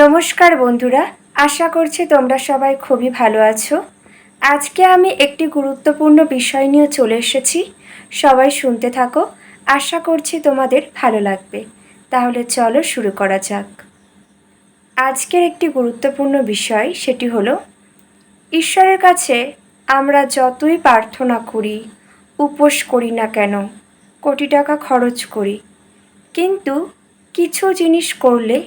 নমস্কার বন্ধুরা, আশা করছি তোমরা সবাই খুবই ভালো আছো। আজকে আমি একটি গুরুত্বপূর্ণ বিষয় নিয়ে চলে এসেছি, সবাই শুনতে থাকো, আশা করছি তোমাদের ভালো লাগবে। তাহলে চলো শুরু করা যাক। আজকের একটি গুরুত্বপূর্ণ বিষয়, সেটি হলো, ঈশ্বরের কাছে আমরা যতই প্রার্থনা করি, উপোস করি না কেন, কোটি টাকা খরচ করি, কিন্তু কিছু জিনিস করলে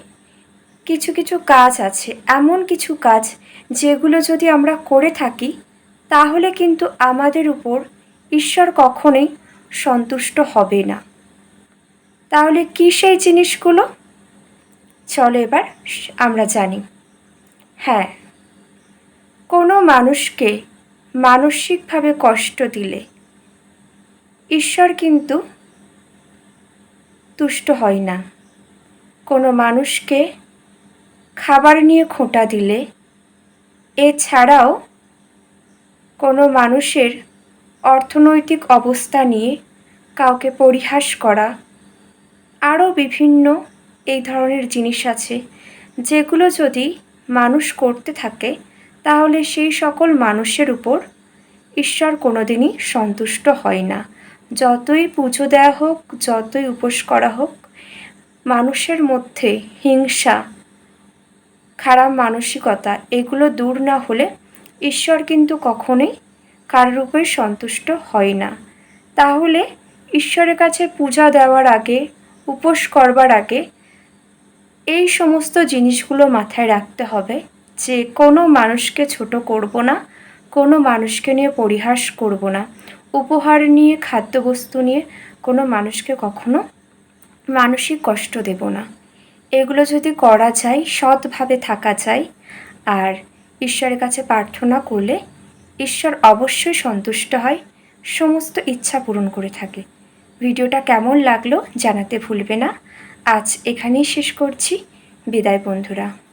কিছু কিছু কাজ আছে, এমন কিছু কাজ যেগুলো যদি আমরা করে থাকি, তাহলে কিন্তু আমাদের উপর ঈশ্বর কখনোই সন্তুষ্ট হবে না। তাহলে কী সেই জিনিসগুলো? চলো এবার আমরা জানি। হ্যাঁ কোনো মানুষকে মানসিকভাবে কষ্ট দিলে ঈশ্বর কিন্তু তুষ্ট হয় না। কোনো মানুষকে খাবার নিয়ে খোঁটা দিলে। এছাড়াও কোনো মানুষের অর্থনৈতিক অবস্থা নিয়ে কাউকে পরিহাস করা। আরও বিভিন্ন এই ধরনের জিনিস আছে, যেগুলো যদি মানুষ করতে থাকে, তাহলে সেই সকল মানুষের উপর ঈশ্বর কোনোদিনই সন্তুষ্ট হয় না। যতই পুজো দেওয়া হোক, যতই উপোস করা হোক, মানুষের মধ্যে হিংসা খারাপ মানসিকতা, এগুলো দূর না হলে ঈশ্বর কিন্তু কখনোই কারোর উপরে সন্তুষ্ট হয় না। তাহলে ঈশ্বরের কাছে পূজা দেওয়ার আগে, উপোস করবার আগে এই সমস্ত জিনিসগুলো মাথায় রাখতে হবে যে কোনো মানুষকে ছোট করব না, কোনো মানুষকে নিয়ে পরিহাস করব না। উপহার নিয়ে, খাদ্যবস্তু নিয়ে কোনো মানুষকে কখনো মানসিক কষ্ট দেব না। এগুলো যদি করা যায়, সৎভাবে থাকা যায় আর ঈশ্বরের কাছে প্রার্থনা করলে ঈশ্বর অবশ্যই সন্তুষ্ট হয়, সমস্ত ইচ্ছা পূরণ করে থাকে। ভিডিওটা কেমন লাগল জানাতে ভুলবে না। আজ এখানেই শেষ করছি। বিদায় বন্ধুরা।